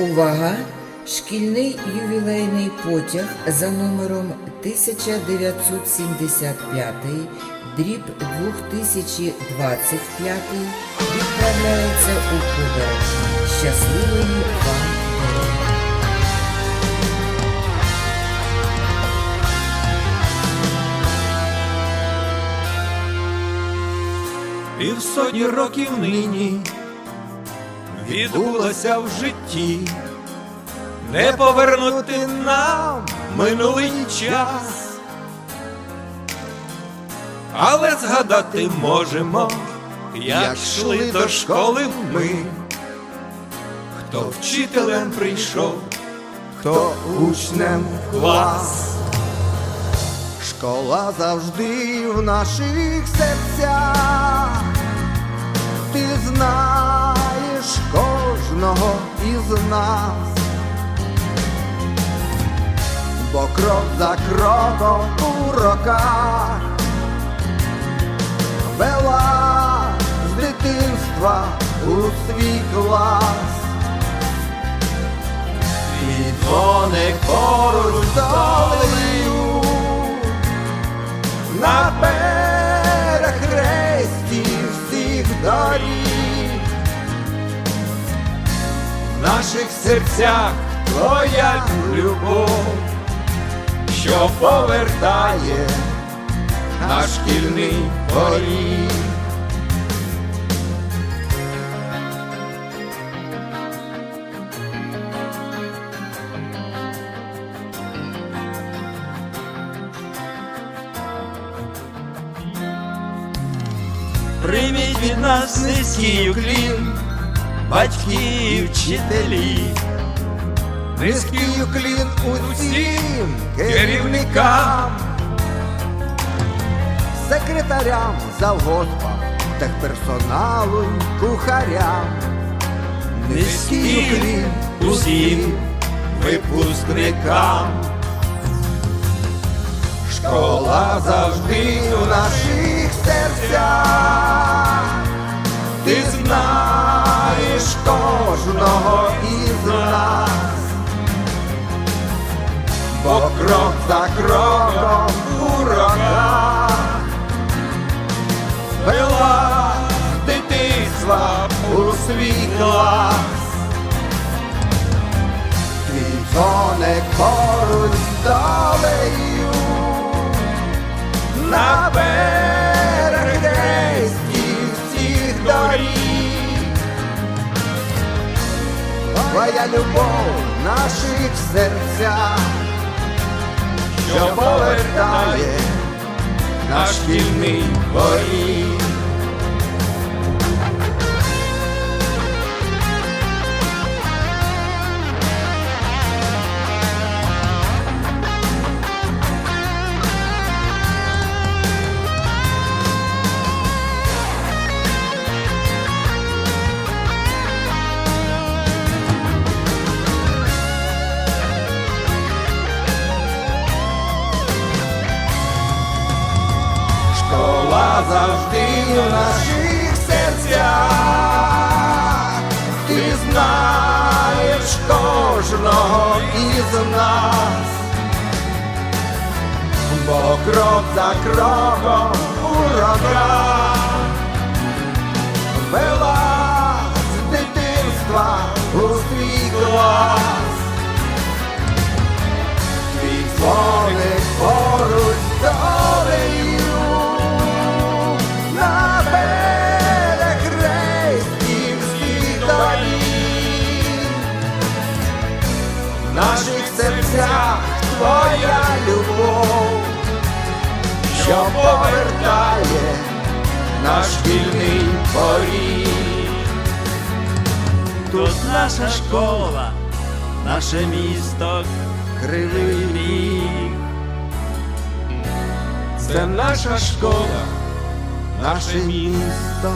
Увага! Шкільний ювілейний потяг за номером 1975, дріб 2025 відправляється у подорож. Щасливої вам! Півсотні років нині відбулося в житті, не повернути нам минулий час, але згадати можемо, як йшли до школи ми, хто вчителем прийшов, хто учнем клас. Школа завжди в наших серцях. Ти знаєш кожного із нас, бо крок за кроком у роках вела з дитинства у свій клас. Твій дзвоник поруч долею на наших серцях твоя любов, що повертає на шкільний поріг. Прийміть від нас низький уклін, батьки і вчителі, Низький уклін усім керівникам, секретарям, завгоспам, техперсоналу, й кухарям. низький уклін усім випускникам. Школа завжди у наших серцях. Кожного із нас, бо крок за кроком у роках вела дитинства у свій клас. твій дзвоник поруч з долею. На Твоя любов наших серцях, що повертає наш шкільний поріг. Школа завжди в наших серцях, ти знаєш кожного із нас, бо крок за кроком у роках вела наших серцях твоя любов, що повертає на шкільний поріг. Тут наша школа, наше місто кривий Ріг. Це наша школа, наше місто.